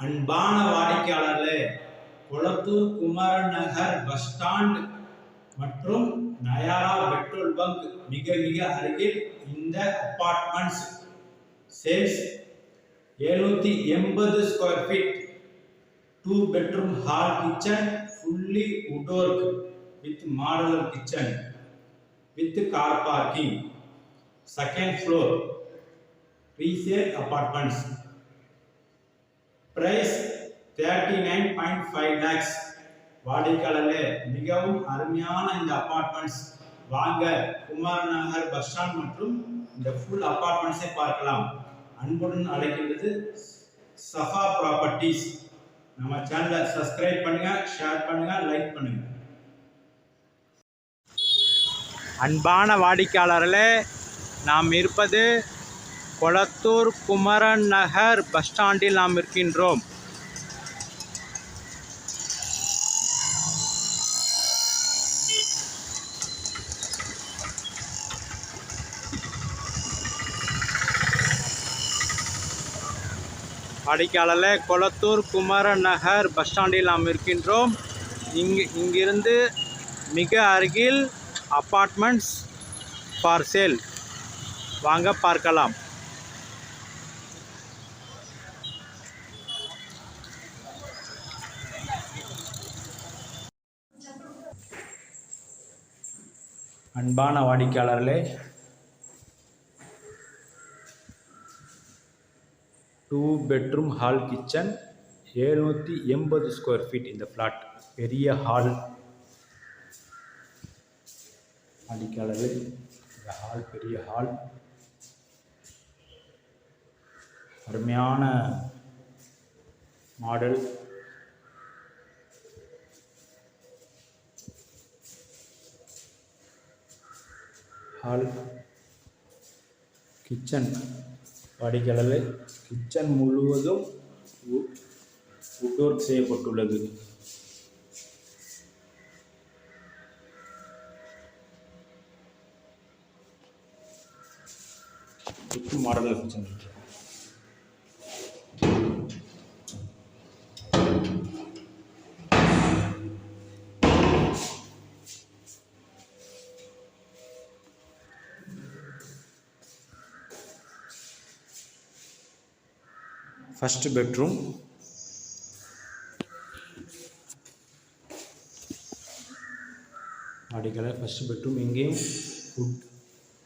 அன்பான வாடிக்கையாளர்களே Kolathur Kumaran Nagar bus stand மற்றும் நயாரா பெட்ரோல் பங்க் மிக மிக அருகில் இந்த அப்பார்ட்மெண்ட்ஸ் சேல்ஸ் எழுநூத்தி எண்பது square feet two bedroom hall kitchen fully wood work with modular kitchen with car parking second floor resale apartments price thirty nine point five lakhs வாடிக்கையாளர்களே மிகவும் அருமையான இந்த அப்பார்ட்மெண்ட்ஸ் வாங்க குமார் நகர் பஸ் ஸ்டாண்ட் மற்றும் இந்த ஃபுல் அப்பார்ட்மெண்ட்ஸை பார்க்கலாம். அன்புடன் அழைக்கின்றது சஃபா ப்ராப்பர்ட்டிஸ் நம்ம சேனலை சப்ஸ்கிரைப் பண்ணுங்க ஷேர் பண்ணுங்க லைக் பண்ணுங்க. அன்பான வாடிக்கையாளர்களே நாம் இருப்பது கொளத்தூர் குமரன் நகர் பஸ் ஸ்டாண்டில் நாம் இருக்கின்றோம். வாடிக்கையாளர்களே கொளத்தூர் குமரன் நகர் பஸ் ஸ்டாண்டில் நாம் இருக்கின்றோம். இங்கு இங்கிருந்து மிக அருகில் அப்பார்ட்மெண்ட்ஸ் ஃபார் சேல் வாங்க பார்க்கலாம். அன்பான வாடிக்கையாளர்களே டூ பெட்ரூம் ஹால் கிச்சன் எழுநூற்றி எண்பது ஸ்கொயர் ஃபீட் இந்த ஃப்ளாட் பெரிய ஹால் வாடிக்கையாளர்களே இந்த ஹால் பெரிய ஹால் அருமையான மாடல் ஹால் கிச்சன் படிக்கடலை கிச்சன் முழுவதும் வுட் ஒர்க் செய்யப்பட்டுள்ளது. இப்போ கிச்சன் ஃபஸ்ட்டு பெட்ரூம் அடிக்கலை ஃபர்ஸ்ட் பெட்ரூம் இங்கேயும் ஃபுட்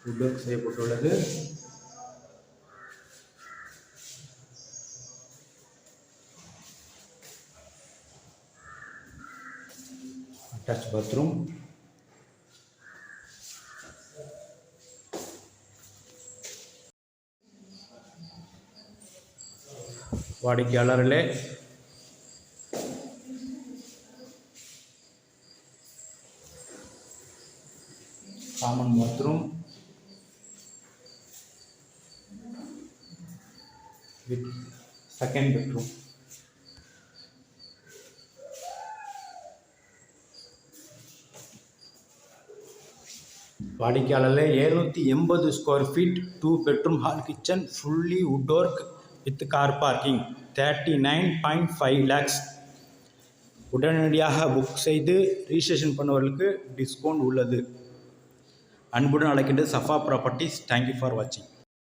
ஃபுட் ஒர்க் செய்யப்பட்டுள்ளது. அட்டாச் பாத்ரூம் வாடிக்கையாளர்களே. Common bathroom with second bedroom வாடிக்கையாளரில் எழுநூற்றி எண்பது square feet two bedroom hall kitchen fully wood work with car parking thirty nine point five lakhs உடனடியாக book செய்து registration பண்ணவர்களுக்கு discount உள்ளது. அன்புடன் அழைக்கின்றது சஃபா ப்ராப்பர்ட்டிஸ் தேங்க்யூ ஃபார் வாட்சிங்